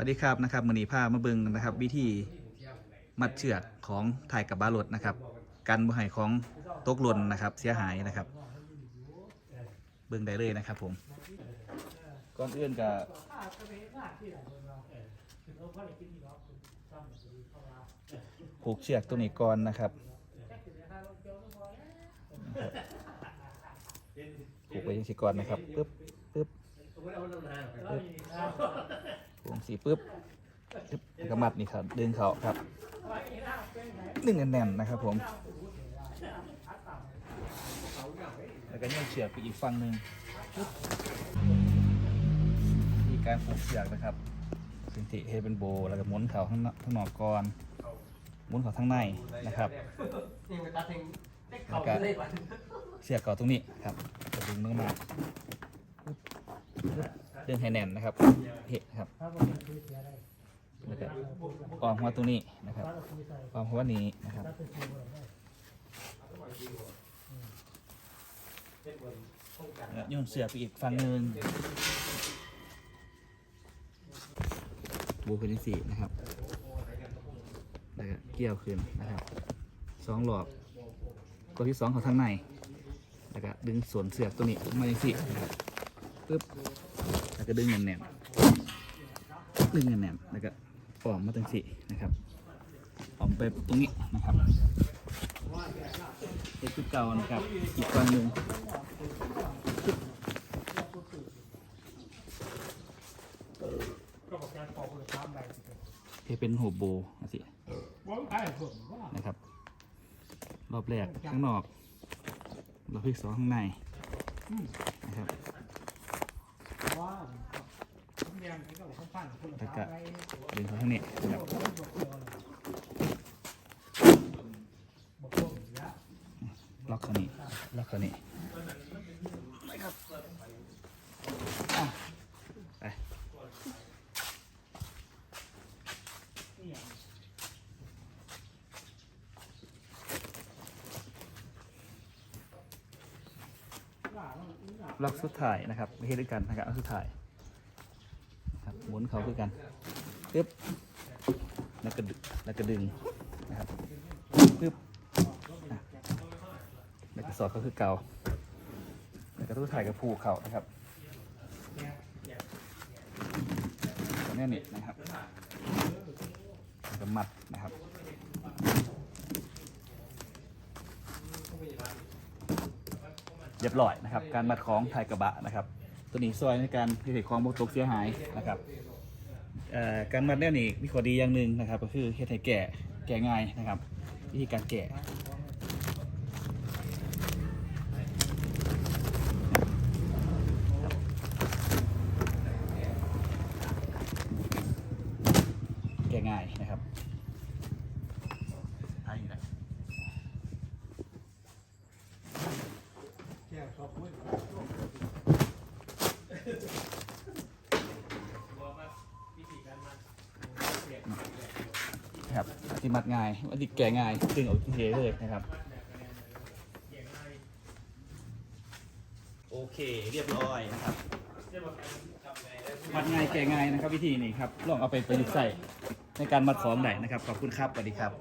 วัสดีครับนะครับมือนีผ้ามาเบิงนะครับ วิธีมัดเชือกของถ่ายกับบารถนะครับกันบ่ให้ของตกหล่นนะครับ เสียหายนะครับ เบิงได้เลยนะครับ ผมก่อนอื่นกับผูกเชือกตัวนี้ก่อนนะครับผูกไว้ยังสิก่อนนะครับปึ๊บปึ๊บปึ๊บ สีปุ๊บแล้วก็มัดนี่ครับดึงเขาครับดึงแน่นๆนะครับผม แล้วก็ย่นเชือกไปอีกฝั่งหนึ่งมีการผูกเชือกนะครับสินติเฮเป็นโบ แล้วก็หมุนเขาข้างข้างนอกก่อนหมุนเขาข้างในนะครับแล้วก็เชือกเก่าตรงนี้ครับดึงลงมา ดึงให้แน่นนะครับเห็นะครับแล้วก็ออมหัวตรงนี้นะครับออมหัวนี้นะครับโยนเสือไปอีกฝั่งหนึ่งบูขึ้นที่สี่นะครับแล้วก็เกี่ยวขึ้นนะครับสองหลอกตัวที่สองเขาทางในแล้วก็ดึงส่วนเสือกตัวนี้มาอย่างสี่นะครับปึ๊บ แล้วก็ดึงแน่นๆดึงแน่นๆแล้วก็ออกมาตั้งสี่นะครับออกไปตรงนี้นะครับเด็กชุดเก่านะครับ อีกฝั่งหนึ่งเทเป็นหัวโบสินะครับ รอบแรกข้างนอก รอบที่สองข้างในนะครับ ว่าผมเรียนก็บอกข้างฟังคนละ แล้วก็ดึงเขาข้างนี้ครับล็อกเขานี้ล็อกเขานี้ไปล็อกสุดท้ายนะครับไม่ใช่ด้วยกันนะครับเอาสุดท้าย หมุนเขาคือกันปึ๊บแล้วก็ดึงแล้วก็ดึงนะครับปึ๊บอะแล้วก็สอดเขาคือเก่าแล้วก็สุดท้ายก็ผูกเขานะครับตัวนี้นี่นะครับแล้วก็มัดนะครับเรียบร้อยนะครับ การมัดของไทยกระบะนะครับ ตัวนี้ซอยในการที่เหตุของบกตกเสียหายนะครับการมัดแนวนี้มีข้อดีอย่างหนึ่งนะครับ ก็คือเฮ็ดให้แก่แก่ง่ายนะครับวิธีการแก่แก่ง่ายนะครับท้นะแก้ชอบพูด ครับที่มัดง่ายวัดิแก่ง่ายดึงออกทีเเลยนะครับ โอเคเรียบร้อยนะครับมัดง่ายแก่ง่ายนะครับ วิธีนี้ครับลองเอาไปประยุกต์ใส่ในการมัดของได้นะครับ ขอบคุณครับสวัสดีครับ